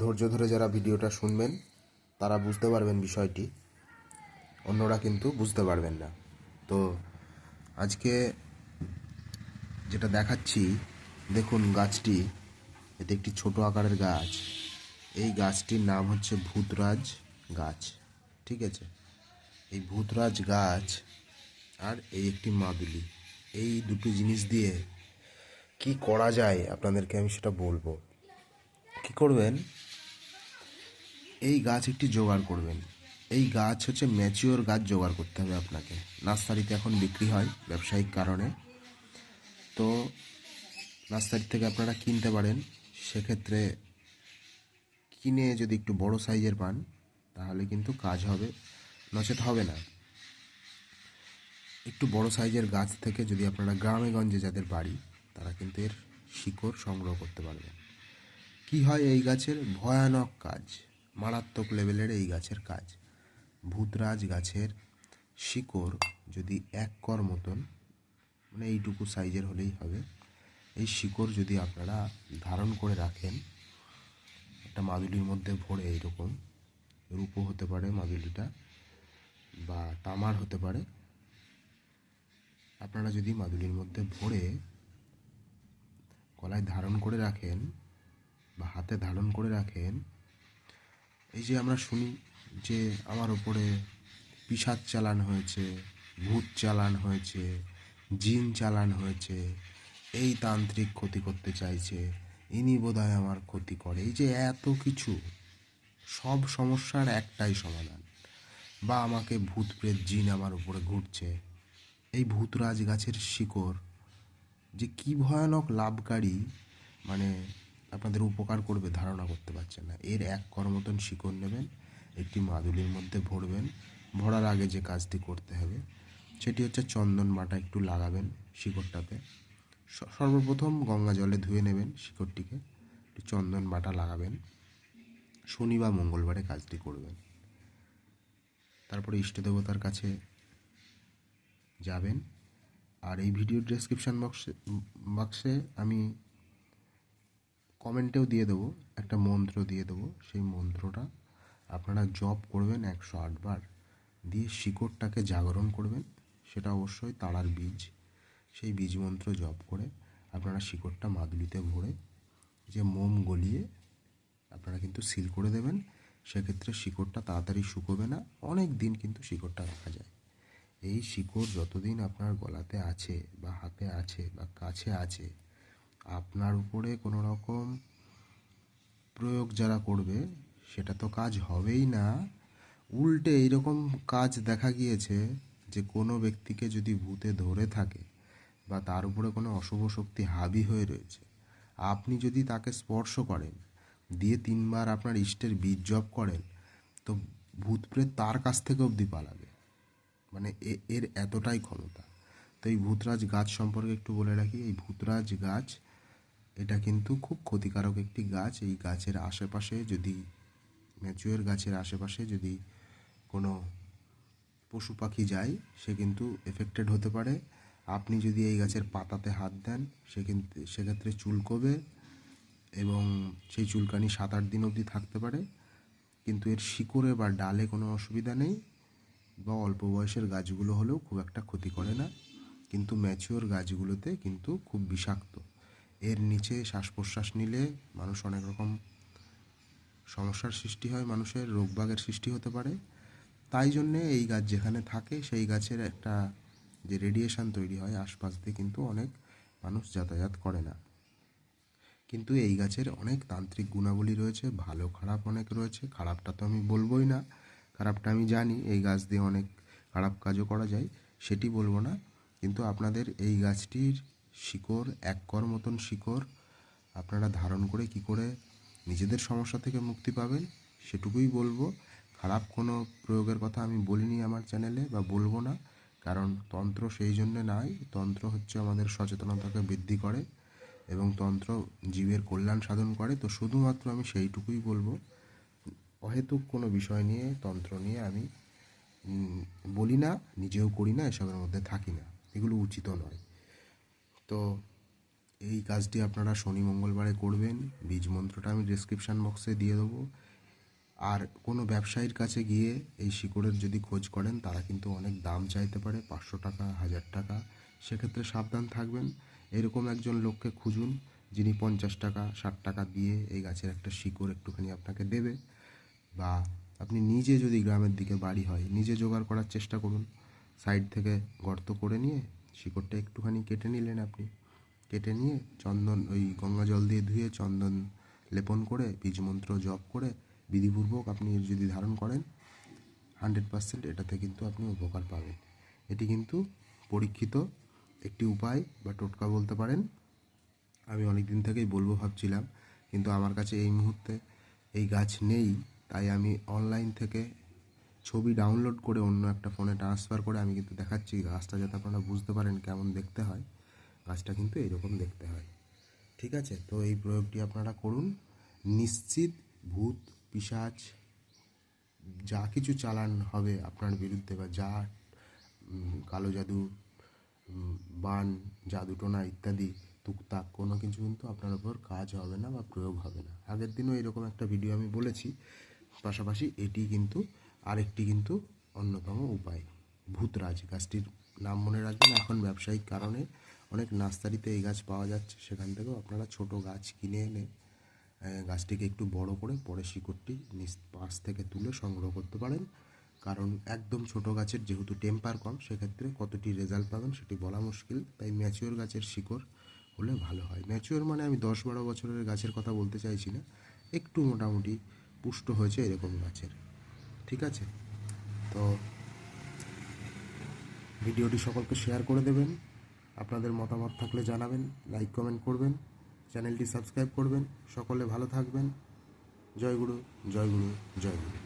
ধৈর্য ধরে যারা ভিডিওটা শুনবেন, তারা বুঝতে পারবেন বিষয়টি। অন্যরা কিন্তু বুঝতে পারবেন না। তো আজকে যেটা দেখাচ্ছি, দেখুন গাছটি, এটি একটি ছোট আকারের গাছ। এই গাছটির নাম হচ্ছে ভূতরাজ গাছ, ঠিক আছে? এই ভূতরাজ গাছ আর এই একটি মাদুলি। এই দুটো জিনিস দিয়ে কি করা যায়, আপনাদেরকে আমি সেটা বলব। কি করবেন? এই গাছ একটি জোগাড় করবেন। এই গাছ হচ্ছে ম্যাচিওর গাছ জোগাড় করতে হবে আপনাকে। নার্সারিতে এখন বিক্রি হয় ব্যবসায়িক কারণে। তো নার্সারি থেকে আপনারা কিনতে পারেন। সেক্ষেত্রে কিনে যদি একটু বড় সাইজের পান, তাহলে কিন্তু কাজ হবে, নচেত হবে না। একটু বড় সাইজের গাছ থেকে যদি আপনারা গ্রামে গঞ্জে যাদের বাড়ি, তারা কিন্তু এর শিকড় সংগ্রহ করতে পারবেন। কি হয় এই গাছের? ভয়ানক কাজ, মারাত্মক লেভেলের এই গাছের কাজ। ভূতরাজ গাছের শিকড় যদি এক কর মতন মানে এইটুকু সাইজের হলেই হবে, এই শিকড় যদি আপনারা ধারণ করে রাখেন, একটা মাদুলির মধ্যে ভরে এইরকম, রূপো হতে পারে মাদুলিটা বা তামার হতে পারে, আপনারা যদি মাদুলির মধ্যে ভরে গলায় ধারণ করে রাখেন বা হাতে ধারণ করে রাখেন, এই যে আমরা শুনি যে আমার ওপরে পিসাদ চালান হয়েছে, ভূত চালান হয়েছে, জিন চালান হয়েছে, এই তান্ত্রিক ক্ষতি করতে চাইছে, ইনি বোধহয় আমার ক্ষতি করে। এই যে এত কিছু, সব সমস্যার একটাই সমাধান। বা আমাকে ভূত প্রেত জিন আমার উপরে ঘুরছে। এই ভূতরাজ গাছের শিকড় যে কি ভয়ানক লাভকারী মানে আপনাদের উপকার করবে, ধারণা করতে পারছেন না। এর এক কর মতন শিকড় নেবেন, একটি মাদুলির মধ্যে ভরবেন, ভরার আগে যে কাজটি করতে হবে, সেটি হচ্ছে চন্দন বাটা একটু লাগাবেন শিকড়টাতে। সর্বপ্রথম গঙ্গা জলে ধুয়ে নেবেন শিকড়টিকে, একটু চন্দন বাটা লাগাবেন। শনি বা মঙ্গলবারে কাজটি করবেন। তারপরে ইষ্ট দেবতার কাছে যাবেন। আর এই ভিডিও ডেসক্রিপশান বক্সে বক্সে আমি কমেন্টেও দিয়ে দেবো, একটা মন্ত্র দিয়ে দেবো। সেই মন্ত্রটা আপনারা জপ করবেন একশো আটবার দিয়ে শিকড়টাকে জাগরণ করবেন, সেটা অবশ্যই তারার বীজ। সেই বীজ মন্ত্র জপ করে আপনারা শিকড়টা মাদুলিতে ভরে যে মোম গলিয়ে আপনারা কিন্তু সিল করে দেবেন, সেক্ষেত্রে শিকড়টা তাড়াতাড়ি শুকোবে না, অনেক দিন কিন্তু শিকড়টা রাখা যায়। এই শিকড় যতদিন আপনার গলাতে আছে বা হাতে আছে বা কাছে আছে আপনার উপরে কোনো রকম প্রয়োগ যারা করবে, সেটা তো কাজ হবেই না। উল্টে এইরকম কাজ দেখা গিয়েছে যে কোনো ব্যক্তিকে যদি ভূতে ধরে থাকে বা তার উপরে কোনো অশুভ শক্তি হাবি হয়ে রয়েছে, আপনি যদি তাকে স্পর্শ করেন, দিয়ে তিনবার আপনার ইষ্টের বীজ জপ করেন, তো ভূত প্রেত তার কাছ থেকে অবধি পালাবে। মানে এর এতটাই ক্ষমতা। তো এই ভূতরাজ গাছ সম্পর্কে একটু বলে রাখি, এই ভূতরাজ গাছ এটা কিন্তু খুব ক্ষতিকারক একটি গাছ। এই গাছের আশেপাশে যদি ম্যাচুয়ার গাছের আশেপাশে যদি কোনো পশু পাখি যায়, সে কিন্তু এফেক্টেড হতে পারে। আপনি যদি এই গাছের পাতাতে হাত দেন, সে কিন্তু সেক্ষেত্রে চুলকোবে এবং সেই চুলকানি সাত আট দিন অবধি থাকতে পারে। কিন্তু এর শিকড়ে বা ডালে কোনো অসুবিধা নেই বা অল্প বয়সের গাছগুলো হলেও খুব একটা ক্ষতি করে না। কিন্তু ম্যাচিওর গাছগুলোতে কিন্তু খুব বিষাক্ত। এর নিচে শ্বাস প্রশ্বাস নিলে মানুষ অনেক রকম সমস্যার সৃষ্টি হয়, মানুষের রোগবাগের সৃষ্টি হতে পারে। তাই জন্যে এই গাছ যেখানে থাকে, সেই গাছের একটা যে রেডিয়েশন তৈরি হয় আশপাশ দিয়ে কিন্তু অনেক মানুষ যাতায়াত করে না। কিন্তু এই গাছের অনেক তান্ত্রিক গুণাবলী রয়েছে, ভালো খারাপ অনেক রয়েছে, খারাপটা তো আমি বলবোই না। খারাপটা আমি জানি, এই গাছ দিয়ে অনেক খারাপ কাজও করা যায়, সেটি বলব না। কিন্তু আপনাদের এই গাছটির শিকড়, এক কর মতন শিকড় আপনারা ধারণ করে কি করে নিজেদের সমস্যা থেকে মুক্তি পাবেন, সেটুকুই বলব। খারাপ কোনো প্রয়োগের কথা আমি বলিনি আমার চ্যানেলে বা বলব না, কারণ তন্ত্র সেই জন্যে নাই। তন্ত্র হচ্ছে আমাদের সচেতনতাকে বৃদ্ধি করে এবং তন্ত্র জীবের কল্যাণ সাধন করে। তো শুধুমাত্র আমি সেইটুকুই বলব। অহেতুক কোনো বিষয় নিয়ে, তন্ত্র নিয়ে আমি বলি না, নিজেও করি না, এসবের মধ্যে থাকি না। এগুলো উচিতও নয়। তো এই কাজটি আপনারা শনি মঙ্গলবারে করবেন। বীজ মন্ত্রটা আমি ডিসক্রিপশান বক্সে দিয়ে দেবো। আর কোনো ব্যবসায়ীর কাছে গিয়ে এই শিকড়ের যদি খোঁজ করেন, তারা কিন্তু অনেক দাম চাইতে পারে, পাঁচশো টাকা, হাজার টাকা। সেক্ষেত্রে সাবধান থাকবেন। এরকম একজন লোককে খুঁজুন, যিনি পঞ্চাশ টাকা, ষাট টাকা দিয়ে এই গাছের একটা শিকড় একটুখানি আপনাকে দেবে। বা আপনি নিজে যদি গ্রামের দিকে বাড়ি হয়, নিজে জোগাড় করার চেষ্টা করুন। সাইড থেকে গর্ত করে নিয়ে শিকড়টা একটুখানি কেটে নিলেন আপনি। কেটে নিয়ে চন্দন, ওই গঙ্গা জল দিয়ে ধুয়ে চন্দন লেপন করে, বীজ মন্ত্র জপ করে, বিধিপূর্বক আপনি যদি ধারণ করেন হান্ড্রেড পার্সেন্ট এটাতে কিন্তু আপনি উপকার পাবেন। এটি কিন্তু পরীক্ষিত একটি উপায় বা টোটকা বলতে পারেন। আমি অনেক দিন থেকেই বলব ভাবছিলাম, কিন্তু আমার কাছে এই মুহূর্তে এই গাছ নেই, তাই আমি অনলাইন থেকে ছবি ডাউনলোড করে অন্য একটা ফোনে ট্রান্সফার করে আমি কিন্তু দেখাচ্ছি। গাছটা যাতে আপনারা বুঝতে পারেন কেমন দেখতে হয়। গাছটা কিন্তু এরকম দেখতে হয়। ঠিক আছে? তো এই প্রয়োগটি আপনারা করুন। নিশ্চিত ভূত পিশাচ যা কিছু চালান হবে আপনার বিরুদ্ধে বা যা কালো জাদু বান, জাদুটোনা ইত্যাদি টুকটাক কোনো কিছু কিন্তু আপনার উপর কাজ হবে না বা প্রয়োগ হবে না। আগের দিনও এরকম একটা ভিডিও আমি বলেছি। পাশাপাশি এটি কিন্তু আরেকটি কিন্তু অন্যতম উপায়। ভূতরাজ, গাছটির নাম মনে রাখবেন, এখন ব্যবসায়িক কারণে অনেক নার্সারিতে এই গাছ পাওয়া যাচ্ছে। সেখান থেকেও আপনারা ছোট গাছ কিনে এনে গাছটিকে একটু বড় করে পরে শিকড়টি নিচ পাশ থেকে তুলে সংগ্রহ করতে পারেন। কারণ একদম ছোট গাছের যেহেতু টেম্পার কম, সেক্ষেত্রে কতটি রেজাল্ট পাবেন সেটি বলা মুশকিল। তাই ম্যাচিওর গাছের শিকড় হলে ভালো হয়। ম্যাচিওর মানে আমি দশ বারো বছরের গাছের কথা বলতে চাইছি না, একটু মোটামুটি পুষ্ট হয়েছে এরকম গাছের। ঠিক আছে? তো ভিডিওটি সকলকে শেয়ার করে দেবেন। আপনাদের মতামত থাকলে জানাবেন লাইক কমেন্ট করবেন চ্যানেলটি সাবস্ক্রাইব করবেন। সকলে ভালো থাকবেন। জয় গুরু জয় গুরু জয় গুরু।